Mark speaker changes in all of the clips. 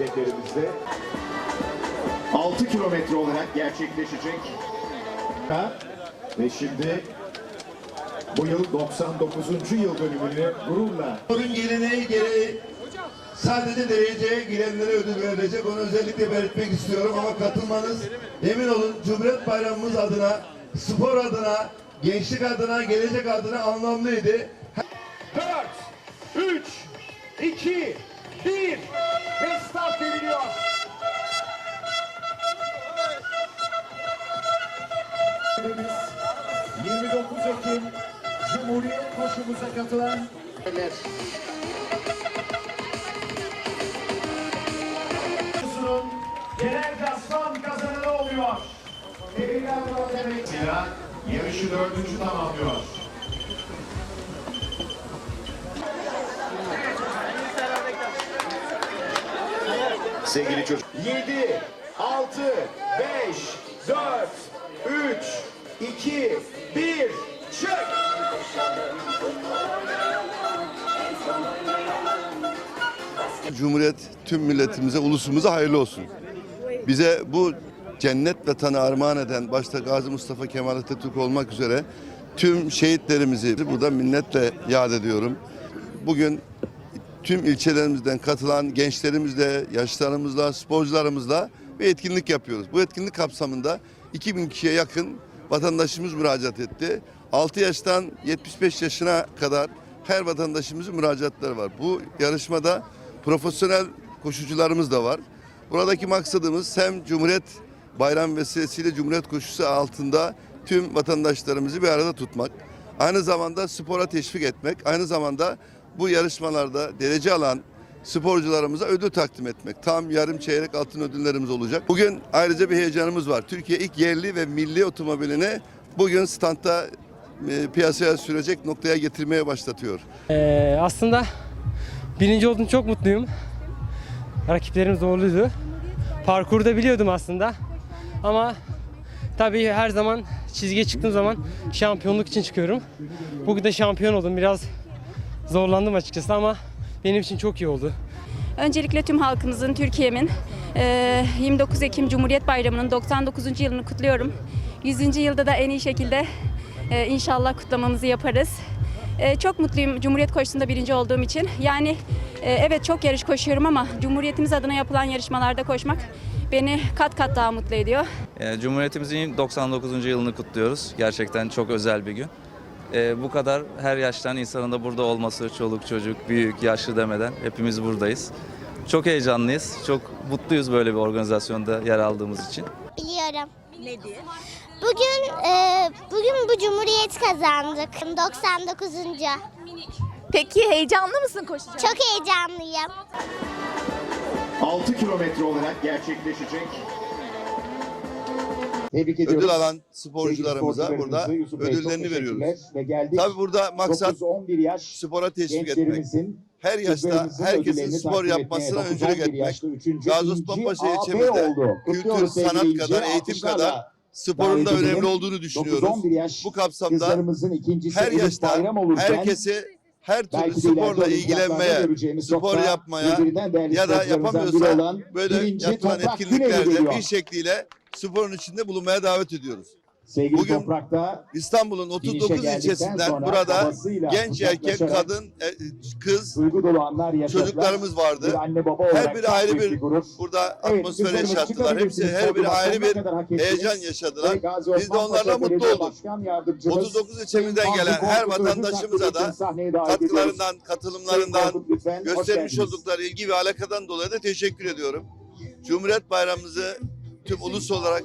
Speaker 1: önümüzde. 6 kilometre olarak gerçekleşecek. Ha? Ve şimdi bu yıl 99. yıl dönümünü gururla
Speaker 2: Sporun geleneği gereği sadece dereceye girenlere ödül verilecek. Onu özellikle belirtmek istiyorum ama katılmanız emin olun Cumhuriyet Bayramımız adına, spor adına, gençlik adına, gelecek adına anlamlıydı.
Speaker 1: 4, 3, 2, 1 ve start veriliyor. Biz 29 Ekim Cumhuriyet koşumuza katılan Kusunun genel klasman kazananı oluyor. Tebrikler Murat. Zira yarışı dördüncü tamamlıyor. Sevgili çocuk. 7, 6, 5, 4, 3, 2, 1, çık!
Speaker 3: Cumhuriyet tüm milletimize, ulusumuza hayırlı olsun. Bize bu cennet vatanı armağan eden başta Gazi Mustafa Kemal Atatürk olmak üzere tüm şehitlerimizi burada minnetle yad ediyorum. Bugün tüm ilçelerimizden katılan gençlerimizle, yaşlarımızla, sporcularımızla bir etkinlik yapıyoruz. Bu etkinlik kapsamında 2000 kişiye yakın vatandaşımız müracaat etti. 6 yaştan 75 yaşına kadar her vatandaşımızın müracaatları var. Bu yarışmada profesyonel koşucularımız da var. Buradaki maksadımız hem Cumhuriyet Bayram vesilesiyle Cumhuriyet koşusu altında tüm vatandaşlarımızı bir arada tutmak. Aynı zamanda spora teşvik etmek. Aynı zamanda bu yarışmalarda derece alan sporcularımıza ödül takdim etmek. Tam yarım çeyrek altın ödüllerimiz olacak. Bugün ayrıca bir heyecanımız var. Türkiye ilk yerli ve milli otomobilini bugün standta e, piyasaya sürecek noktaya getirmeye başlatıyor.
Speaker 4: Ee, aslında birinci olduğum çok mutluyum. Rakiplerim zorluydu. Parkurda biliyordum aslında. Ama tabii her zaman çizgiye çıktığım zaman şampiyonluk için çıkıyorum. Bugün de şampiyon oldum. Biraz zorlandım açıkçası ama benim için çok iyi oldu.
Speaker 5: Öncelikle tüm halkımızın, Türkiye'min eee, 29 Ekim Cumhuriyet Bayramı'nın 99. yılını kutluyorum. 100. yılda da en iyi şekilde eee, inşallah kutlamamızı yaparız. Eee, Çok mutluyum Cumhuriyet koşusunda birinci olduğum için. Yani evet çok yarış koşuyorum ama Cumhuriyetimiz adına yapılan yarışmalarda koşmak beni kat kat daha mutlu ediyor.
Speaker 6: Cumhuriyetimizin 99. yılını kutluyoruz. Gerçekten çok özel bir gün. Ee, bu kadar her yaştan insanın da burada olması, çoluk çocuk, büyük, yaşlı demeden hepimiz buradayız. Çok heyecanlıyız, çok mutluyuz böyle bir organizasyonda yer aldığımız için.
Speaker 7: Biliyorum. Ne diye? Bugün e, bugün bu cumhuriyet kazandık. 99.
Speaker 8: Peki heyecanlı mısın koşacak?
Speaker 7: Çok heyecanlıyım.
Speaker 1: 6 kilometre olarak gerçekleşecek. Tebrik ediyoruz.
Speaker 3: Ödül alan sporcularımıza burada
Speaker 1: Bey,
Speaker 3: ödüllerini veriyoruz.
Speaker 1: Ve geldik.
Speaker 3: Tabii burada maksat
Speaker 1: 9-11 yaş
Speaker 3: spora teşvik etmek. Her yaşta herkesin spor yapmasına öncülük
Speaker 1: 9-11
Speaker 3: etmek.
Speaker 1: yaşlı üçüncü
Speaker 3: Gazi
Speaker 1: İnci
Speaker 3: Osman Paşa
Speaker 1: AB
Speaker 3: ilçemizde kültür, sanat kadar, eğitim kadar sporun da önemli olduğunu düşünüyoruz.
Speaker 1: 9-11 yaş
Speaker 3: Bu kapsamda her yaşta herkesi her türlü
Speaker 1: belki
Speaker 3: sporla ilgilenmeye, spor yapmaya ya da yapamıyorsa böyle yapılan etkinliklerde bir şekliyle sporun içinde bulunmaya davet ediyoruz.
Speaker 1: Sevgili
Speaker 3: Bugün
Speaker 1: Toprak'ta
Speaker 3: İstanbul'un
Speaker 1: Finişe
Speaker 3: 39
Speaker 1: geldikten
Speaker 3: ilçesinden burada genç erkek, kadın, e, kız, çocuklarımız vardı.
Speaker 1: Bir anne baba
Speaker 3: Her biri ayrı bir
Speaker 1: gurur.
Speaker 3: burada
Speaker 1: Evet,
Speaker 3: atmosfer yaşattılar. Hepsi her biri ayrı bir heyecan yaşadılar. Biz de onlarla mutlu olduk.
Speaker 1: Başkan Yardımcımız
Speaker 3: 39 ilçemizden gelen her vatandaşımıza da katkılarından, katılımlarından, göstermiş oldukları ilgi ve alakadan dolayı da teşekkür ediyorum. Cumhuriyet Bayramımızı tüm ulus olarak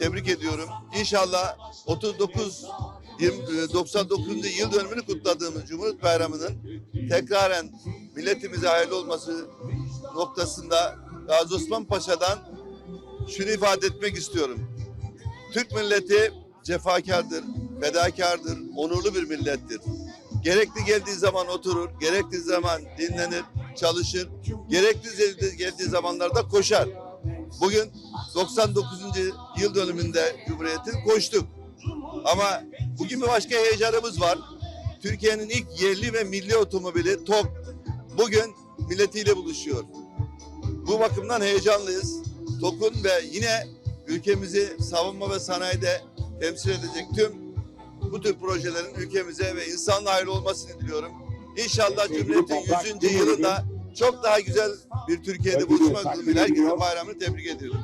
Speaker 3: tebrik ediyorum. İnşallah 39 20, e, 99. yıl dönümünü kutladığımız Cumhuriyet Bayramı'nın tekraren milletimize hayırlı olması noktasında Gazi Osman Paşa'dan şunu ifade etmek istiyorum. Türk milleti cefakardır, fedakardır, onurlu bir millettir. Gerekli geldiği zaman oturur, gerektiği zaman dinlenir, çalışır, gerekli geldiği zamanlarda koşar. Bugün 99. yıl dönümünde Cumhuriyet'in koştuk. Ama bugün bir başka heyecanımız var. Türkiye'nin ilk yerli ve milli otomobili TOG bugün milletiyle buluşuyor. Bu bakımdan heyecanlıyız. TOK'un ve yine ülkemizi savunma ve sanayide temsil edecek tüm bu tür projelerin ülkemize ve insanlığa hayırlı olmasını diliyorum. İnşallah Cumhuriyet'in 100. yılında çok daha güzel bir Türkiye'de buluşmak dileğiyle herkesin bayramını tebrik ediyorum.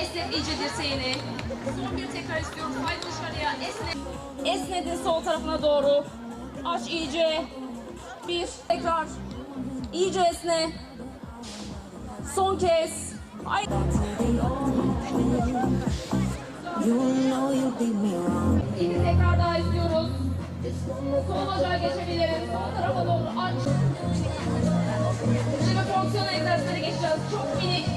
Speaker 8: Esnet iyice dirseğini. Son bir tekrar istiyoruz. Haydi dışarıya. Esnet. Esnedin sol tarafına doğru. Aç iyice. Bir. Tekrar. İyice esne. Son kez. Haydi. İki tekrar daha istiyoruz. Sol bacağı geçebiliriz. Sol tarafa doğru aç. Şimdi fonksiyon egzersizlere geçeceğiz. Çok minik.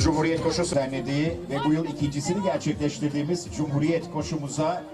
Speaker 1: Cumhuriyet Koşusu Derneği ve bu yıl ikincisini gerçekleştirdiğimiz Cumhuriyet Koşumuza